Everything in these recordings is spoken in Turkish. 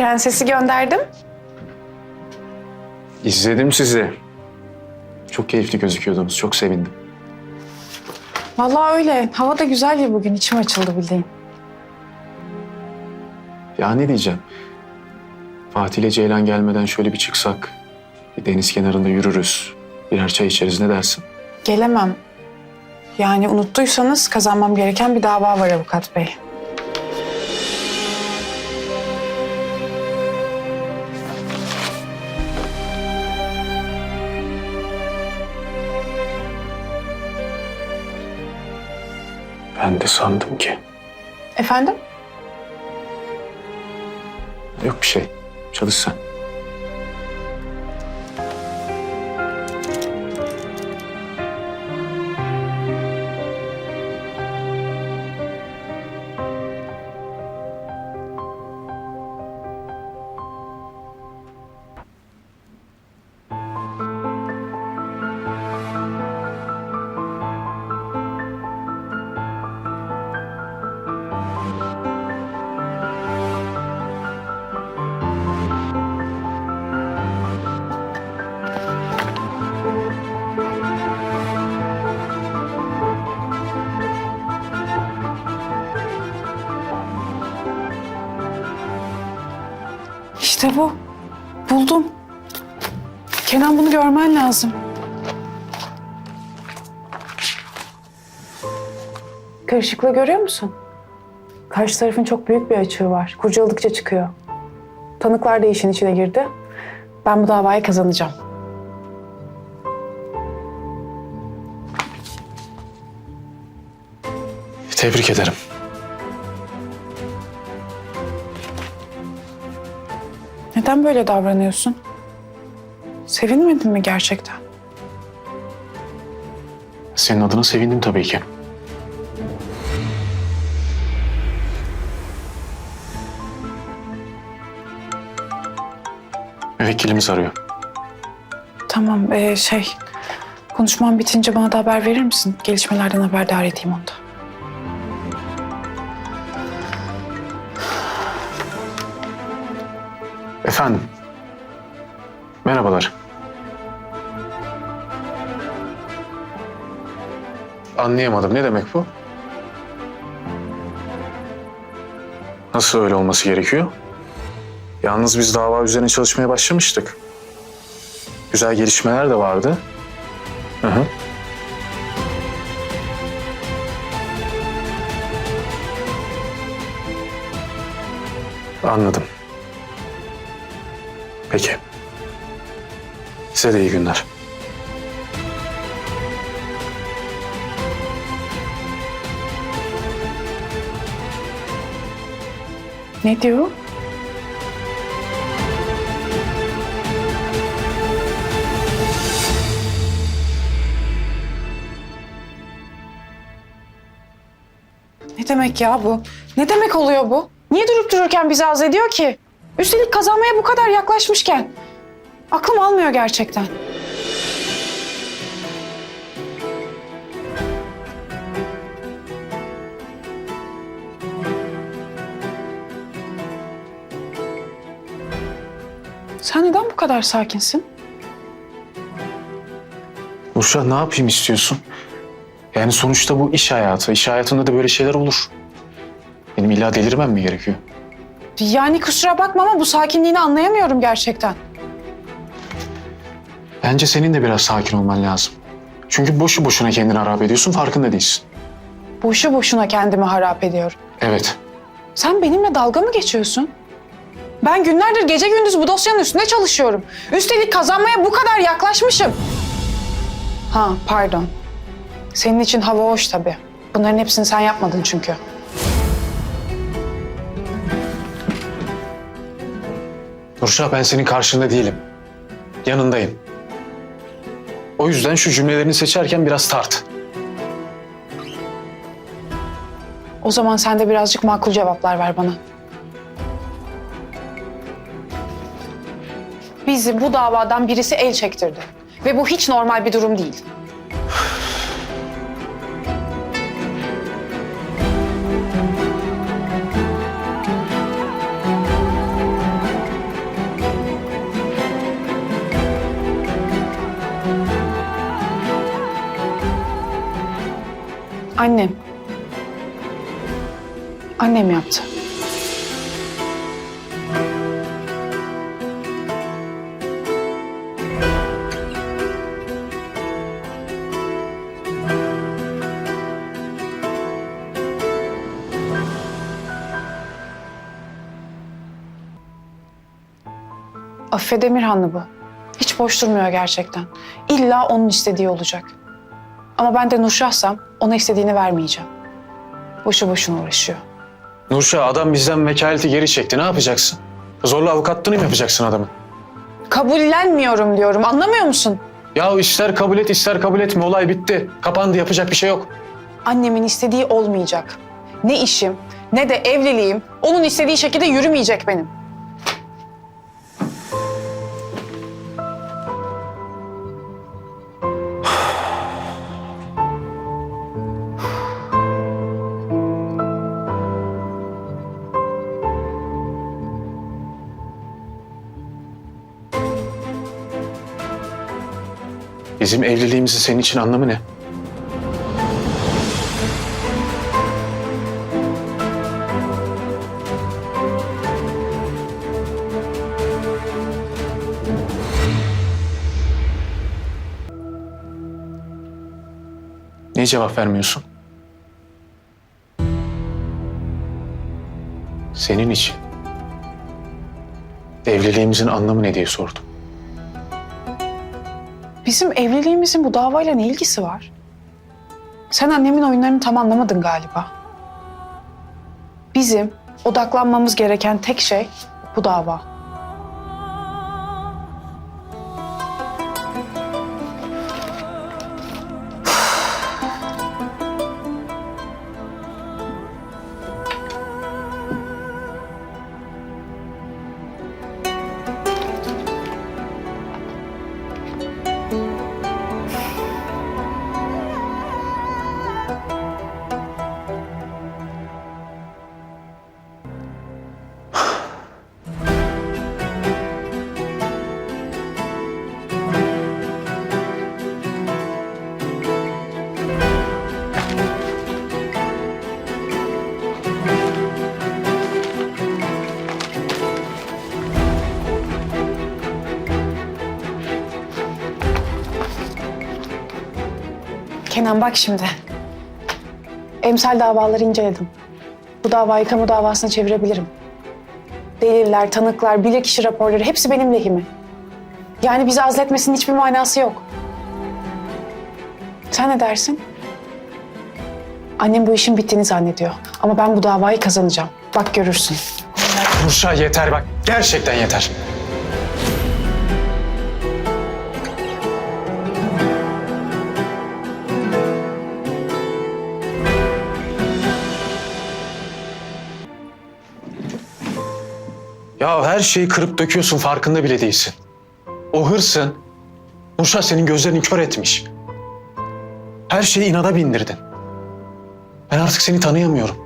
Prensesi gönderdim. İzledim sizi. Çok keyifli gözüküyordunuz. Çok sevindim. Vallahi öyle. Hava da güzel ya bugün. İçim açıldı bildiğin. Ya ne diyeceğim? Fatih ile Ceylan gelmeden şöyle bir çıksak. Bir deniz kenarında yürürüz. Birer çay içeriz ne dersin? Gelemem. Yani unuttuysanız kazanmam gereken bir dava var avukat bey. Ben de sandım ki. Efendim? Yok bir şey. Çalış sen. İşte bu. Buldum. Kenan bunu görmen lazım. Kırışıklığı görüyor musun? Karşı tarafın çok büyük bir açığı var. Kurcaladıkça çıkıyor. Tanıklar da işin içine girdi. Ben bu davayı kazanacağım. Tebrik ederim. Neden böyle davranıyorsun? Sevinmedin mi gerçekten? Senin adına sevindim tabii ki. Müvekkilimiz arıyor. Tamam, ee, şey... Konuşmam bitince bana da haber verir misin? Gelişmelerden haberdar edeyim onu da. Efendim. Merhabalar. Anlayamadım. Ne demek bu? Nasıl öyle olması gerekiyor? Yalnız biz dava üzerine çalışmaya başlamıştık. Güzel gelişmeler de vardı. Hı hı. Anladım. Peki. Size de iyi günler. Ne diyor? Ne demek ya bu? Ne demek oluyor bu? Niye durup dururken bizi az ediyor ki? Üstelik kazanmaya bu kadar yaklaşmışken. Aklım almıyor gerçekten. Sen neden bu kadar sakinsin? Nurşah ne yapayım istiyorsun? Yani sonuçta bu iş hayatı. İş hayatında da böyle şeyler olur. Benim illa delirmem mi gerekiyor? Yani kusura bakma ama bu sakinliğini anlayamıyorum gerçekten. Bence senin de biraz sakin olman lazım. Çünkü boşu boşuna kendini harap ediyorsun farkında değilsin. Boşu boşuna kendimi harap ediyorum. Evet. Sen benimle dalga mı geçiyorsun? Ben günlerdir gece gündüz bu dosyanın üstünde çalışıyorum. Üstelik kazanmaya bu kadar yaklaşmışım. Ha pardon. Senin için hava hoş tabii. Bunların hepsini sen yapmadın çünkü. Nurşah ben senin karşında değilim. Yanındayım. O yüzden şu cümlelerini seçerken biraz tart. O zaman sen de birazcık makul cevaplar ver bana. Bizi bu davadan birisi el çektirdi. Ve bu hiç normal bir durum değil. Annem. Annem yaptı. Afife Demirhanlı bu. Hiç boş durmuyor gerçekten. İlla onun istediği olacak. Ama ben de Nurşah'sam ona istediğini vermeyeceğim. Boşu boşuna uğraşıyor. Nurşah adam bizden vekaleti geri çekti. Ne yapacaksın? Zorla avukatlığını mı yapacaksın adamın? Kabullenmiyorum diyorum. Anlamıyor musun? Ya ister kabul et ister kabul etme olay bitti. Kapandı yapacak bir şey yok. Annemin istediği olmayacak. Ne işim ne de evliliğim onun istediği şekilde yürümeyecek benim. Bizim evliliğimizin senin için anlamı ne? Niye cevap vermiyorsun? Senin için. Evliliğimizin anlamı ne diye sordum. Bizim evliliğimizin bu davayla ne ilgisi var? Sen annemin oyunlarını tam anlamadın galiba. Bizim odaklanmamız gereken tek şey bu dava. Kenan bak şimdi. Emsal davaları inceledim. Bu davayı kamu davasına çevirebilirim. Deliller, tanıklar, bilirkişi raporları hepsi benim lehime. Yani bizi azletmesinin hiçbir manası yok. Sen ne dersin? Annem bu işin bittiğini zannediyor. Ama ben bu davayı kazanacağım. Bak görürsün. Nurşah yeter bak. Gerçekten yeter. Ya her şeyi kırıp döküyorsun farkında bile değilsin. O hırsın Nurşah senin gözlerini kör etmiş. Her şeyi inada bindirdin. Ben artık seni tanıyamıyorum.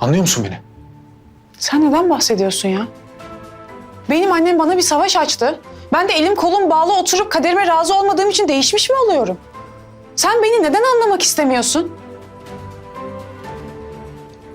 Anlıyor musun beni? Sen neden bahsediyorsun ya? Benim annem bana bir savaş açtı. Ben de elim kolum bağlı oturup kaderime razı olmadığım için değişmiş mi oluyorum? Sen beni neden anlamak istemiyorsun?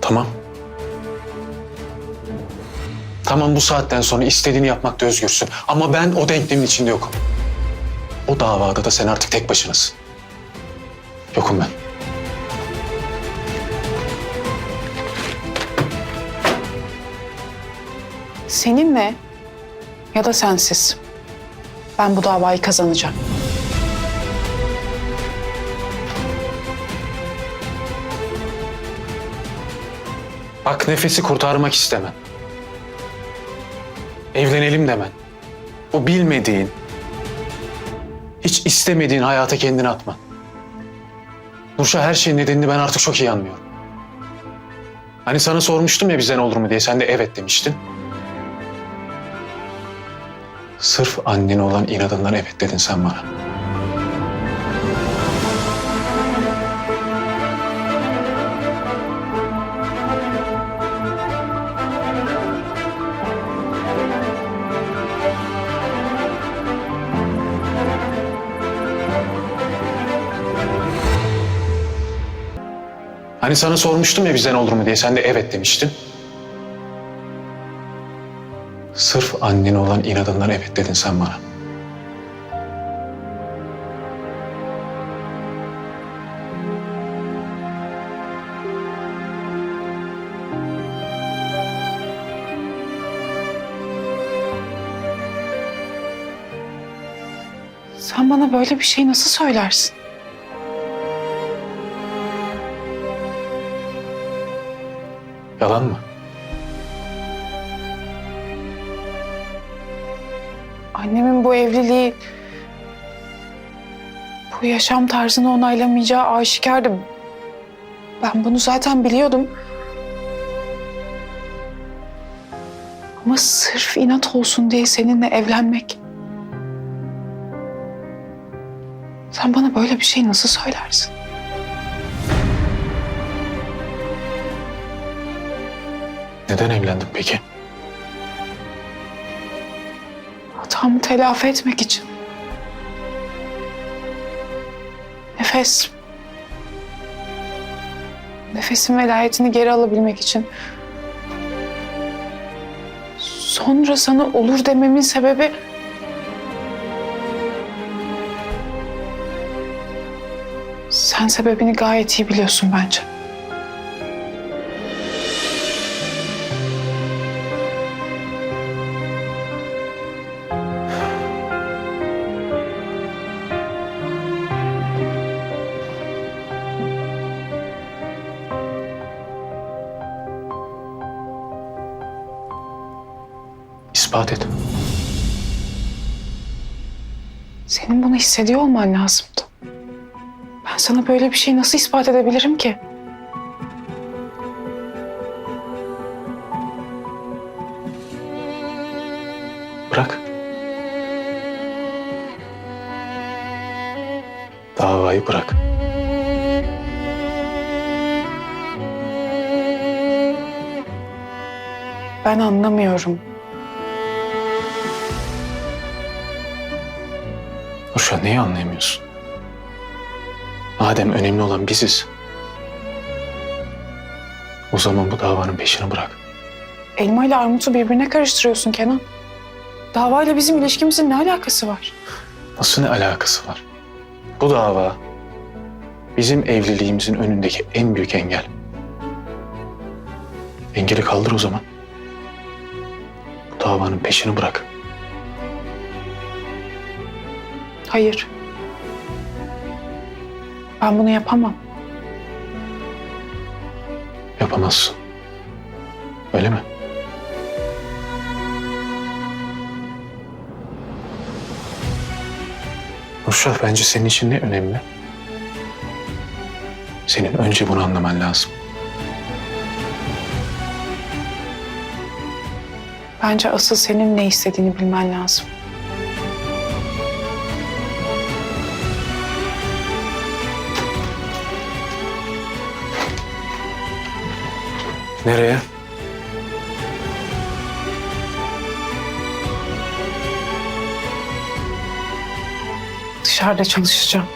Tamam. Tamam bu saatten sonra istediğini yapmakta özgürsün. Ama ben o denklemin içinde yokum. O davada da sen artık tek başınasın. Yokum ben. Seninle ya da sensiz. Ben bu davayı kazanacağım. Bak nefesi kurtarmak istemem. Evlenelim demen. O bilmediğin, hiç istemediğin hayata kendini atma. Nurşah her şeyin nedenini ben artık çok iyi anlıyorum. Hani sana sormuştum ya bizden olur mu diye sen de evet demiştin. Sırf annene olan inadından evet dedin sen bana. Hani sana sormuştum ya bizden olur mu diye sen de evet demiştin. Sırf annene olan inadından evet dedin sen bana. Sen bana böyle bir şey nasıl söylersin? Yalan mı? Annemin bu evliliği, bu yaşam tarzını onaylamayacağı aşikardı. Ben bunu zaten biliyordum. Ama sırf inat olsun diye seninle evlenmek. Sen bana böyle bir şey nasıl söylersin? Neden evlendin peki? Hatamı telafi etmek için. Nefes. Nefesin velayetini geri alabilmek için. Sonra sana olur dememin sebebi... Sen sebebini gayet iyi biliyorsun bence. İspat et. Senin bunu hissediyor olman lazımdı. Ben sana böyle bir şey nasıl ispat edebilirim ki? Bırak. Davayı bırak. Ben anlamıyorum. Nurşah neyi anlayamıyorsun? Madem önemli olan biziz. O zaman bu davanın peşini bırak. Elma ile armutu birbirine karıştırıyorsun Kenan. Davayla bizim ilişkimizin ne alakası var? Nasıl ne alakası var? Bu dava bizim evliliğimizin önündeki en büyük engel. Engeli kaldır o zaman. Bu davanın peşini bırak. Hayır. Ben bunu yapamam. Yapamazsın. Öyle mi? Nurşah bence senin için ne önemli? Senin önce bunu anlaman lazım. Bence asıl senin ne istediğini bilmen lazım. Nereye? Dışarıda çalışacağım.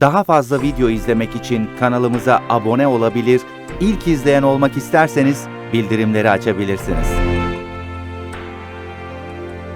Daha fazla video izlemek için kanalımıza abone olabilir, ilk izleyen olmak isterseniz bildirimleri açabilirsiniz.